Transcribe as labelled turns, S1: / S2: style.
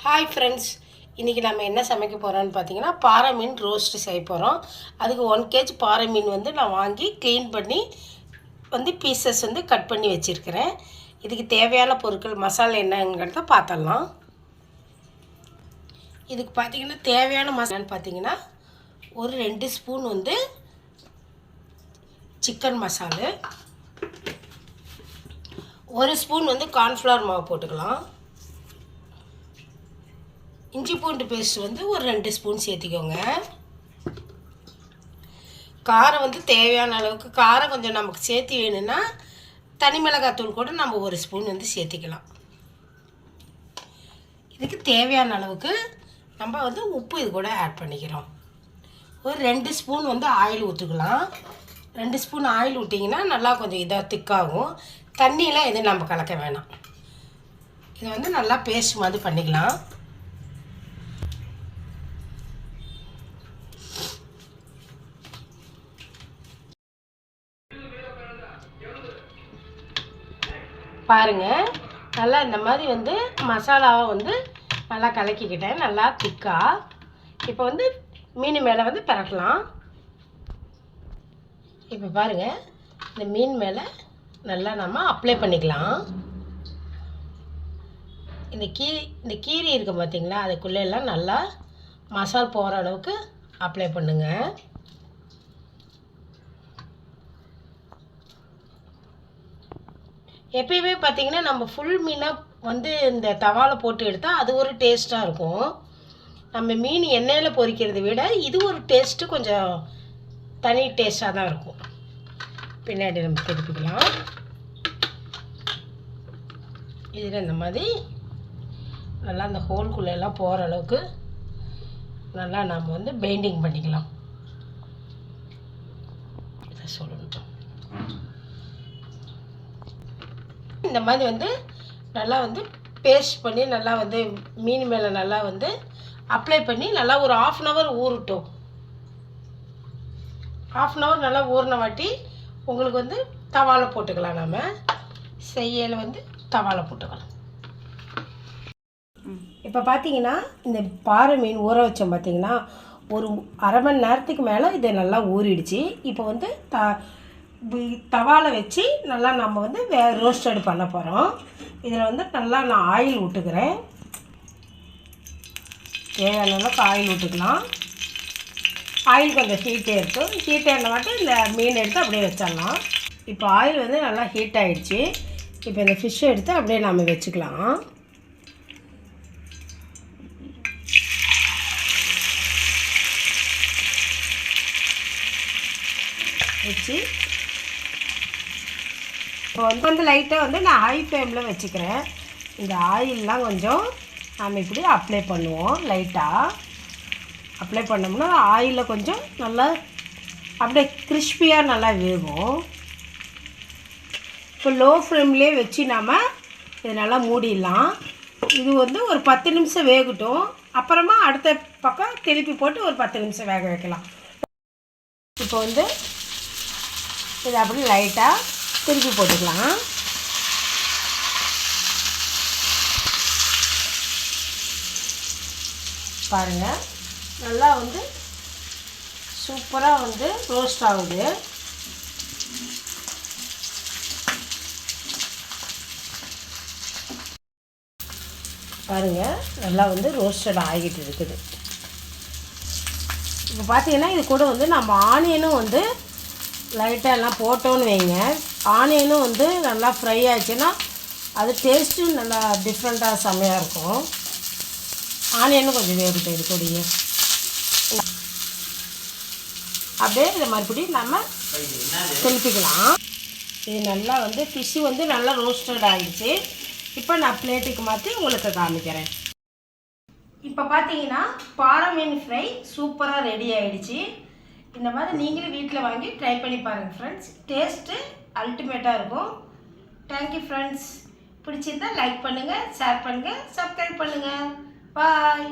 S1: Hi friends இன்றைக்கி நம்ம என்ன சமைக்க போகிறோம்னு பார்த்தீங்கன்னா பாறை மீன் ரோஸ்ட்டு செய்ய போகிறோம் அதுக்கு ஒன் கேஜ் பாறை மீன் வந்து நான் வாங்கி க்ளீன் பண்ணி வந்து பீசஸ் வந்து கட் பண்ணி வச்சுருக்கிறேன். இதுக்கு தேவையான பொருட்கள் மசாலா என்னங்கிறத பார்த்துடலாம் இதுக்கு பார்த்தீங்கன்னா தேவையான மசாலான்னு பார்த்தீங்கன்னா ஒரு ரெண்டு ஸ்பூன் வந்து சிக்கன் மசாலு ஒரு ஸ்பூன் வந்து கார்ன்ஃப்ளவர் மாவு போட்டுக்கலாம். இஞ்சி பூண்டு பேஸ்ட் வந்து ஒரு ரெண்டு ஸ்பூன் சேர்த்திக்கோங்க. காரம் வந்து தேவையான அளவுக்கு காரம் கொஞ்சம் நமக்கு சேர்த்து வேணும்னா தனி மிளகாத்தூள் கூட நம்ம ஒரு ஸ்பூன் வந்து சேர்த்திக்கலாம். இதுக்கு தேவையான அளவுக்கு நம்ம வந்து உப்பு இது கூட ஆட் பண்ணிக்கிறோம். ஒரு ரெண்டு ஸ்பூன் வந்து ஆயில் ஊற்றுக்கலாம் ரெண்டு ஸ்பூன் ஆயில் விட்டிங்கன்னா நல்லா கொஞ்சம் இதாக திக்காகும். தண்ணியெலாம் எதுவும் நம்ம கலக்க வேணாம். இதை வந்து நல்லா பேஸ்ட் மாதிரி பண்ணிக்கலாம். பாருங்க. நல்லா இந்த மாதிரி வந்து மசாலாவை வந்து நல்லா கலக்கிக்கிட்டேன். நல்லா திக்காக இப்போ வந்து மீன் மேலே வந்து பரட்டலாம். இப்போ பாருங்கள் இந்த மீன் மேலே நல்லா நம்ம அப்ளை பண்ணிக்கலாம். இந்த கீ இந்த கீரி இருக்குது பார்த்திங்களா அதுக்குள்ளே எல்லாம் நல்லா மசால் போகிற அளவுக்கு அப்ளை பண்ணுங்கள் எப்பயுமே பார்த்தீங்கன்னா நம்ம ஃபுல் மீனாக வந்து இந்த தவாவில் போட்டு எடுத்தால் அது ஒரு டேஸ்ட்டாக இருக்கும். நம்ம மீன் எண்ணெயில் பொறிக்கிறத விட இது ஒரு டேஸ்ட்டு கொஞ்சம் தனி டேஸ்ட்டாக தான் இருக்கும். பின்னாடி நம்ம திருப்பிக்கலாம். இதில் இந்த மாதிரி நல்லா அந்த ஹோல்குள்ளெல்லாம் போகிற அளவுக்கு நல்லா நம்ம வந்து பெயிண்டிங் பண்ணிக்கலாம். இதை சொல்லணும். இந்த மாதிரி வந்து நல்லா வந்து பேஸ்ட் பண்ணி நல்லா வந்து மீன் மேலே நல்லா வந்து அப்ளை பண்ணி நல்லா ஒரு ஆஃப் அன் ஹவர் ஊறட்டும். ஆஃப் அன் ஹவர் நல்லா ஊறின வாட்டி உங்களுக்கு வந்து தவாலை போட்டுக்கலாம் நம்ம செய்யலை வந்து தவாலை போட்டுக்கலாம். இப்போ பார்த்தீங்கன்னா இந்த பாறை மீன் ஊற வச்சோம் பார்த்தீங்கன்னா ஒரு அரை மணி நேரத்துக்கு மேலே இது நல்லா ஊறிடுச்சு. இப்போ வந்து த தவால வச்சு நல்லா நம்ம வந்து வே ரோஸ்டட் பண்ண போகிறோம் இதில் வந்து நல்லா நான் ஆயில் விட்டுக்கிறேன் தேவையான அளவுக்கு ஆயில் விட்டுக்கலாம் ஆயில் கொஞ்சம் ஹீட்டே இருக்கும். ஹீட் ஆன மட்டும் இந்த மீன் எடுத்து அப்படியே வச்சிடலாம். இப்போ ஆயில் வந்து நல்லா ஹீட் ஆகிடுச்சு இப்போ இந்த ஃபிஷ்ஷை எடுத்து அப்படியே நம்ம வச்சுக்கலாம். வச்சு இப்போ வந்து வந்து லைட்டாக வந்து நான் ஹை ஃப்ளேமில் வச்சுக்கிறேன். இந்த ஆயிலெலாம் கொஞ்சம் நாம் இப்படி அப்ளை பண்ணுவோம் லைட்டாக அப்ளை பண்ணோம்னா ஆயிலில் கொஞ்சம் நல்லா அப்படியே கிறிஸ்பியாக நல்லா வேகும். இப்போ லோ ஃப்ளேம்லேயே வச்சு நாம் இதை நல்லா மூடிடலாம். இது வந்து ஒரு பத்து நிமிஷம் வேகட்டும். அப்புறமா அடுத்த பக்கம் திருப்பி போட்டு ஒரு பத்து நிமிஷம் வேக வைக்கலாம். இப்போ வந்து இது அப்படி லைட்டாக திருப்பி போட்டுக்கலாம். பாருங்கள் நல்லா வந்து சூப்பராக வந்து ரோஸ்ட் ஆகுது. பாருங்கள் நல்லா வந்து ரோஸ்டட் ஆகிட்டு இருக்குது. இப்போ பார்த்தீங்கன்னா இது கூட வந்து நம்ம ஆனியனும் வந்து லைட்டாக எல்லாம் போட்டோன்னு வைங்க. ஆனியனும் வந்து நல்லா ஃப்ரை ஆச்சுன்னா அது டேஸ்ட்டும் நல்லா டிஃப்ரெண்ட்டாக செம்மையாக இருக்கும். ஆனியனும் கொஞ்சம் வேகட்டும் இது கூடயே. அப்படியே இதை மறுபடியும் நம்ம திருப்பிக்கலாம். இது நல்லா வந்து ஃபிஷ்ஷு வந்து நல்லா ரோஸ்டட் ஆகிடுச்சு இப்போ நான் பிளேட்டுக்கு மாற்றி உங்களுக்கு காமிக்கிறேன். இப்போ பார்த்தீங்கன்னா பாறை மீன் ஃப்ரை சூப்பராக ரெடி ஆகிடுச்சு இந்த மாதிரி நீங்களும் வீட்டில் வாங்கி ட்ரை பண்ணி பாருங்கள் ஃப்ரெண்ட்ஸ் டேஸ்ட்டு அல்டிமேட்டாக இருக்கும். தேங்க்யூ ஃப்ரெண்ட்ஸ் பிடிச்சிருந்தா லைக் பண்ணுங்கள் ஷேர் பண்ணுங்கள் சப்ஸ்கிரைப் பண்ணுங்கள் பாய்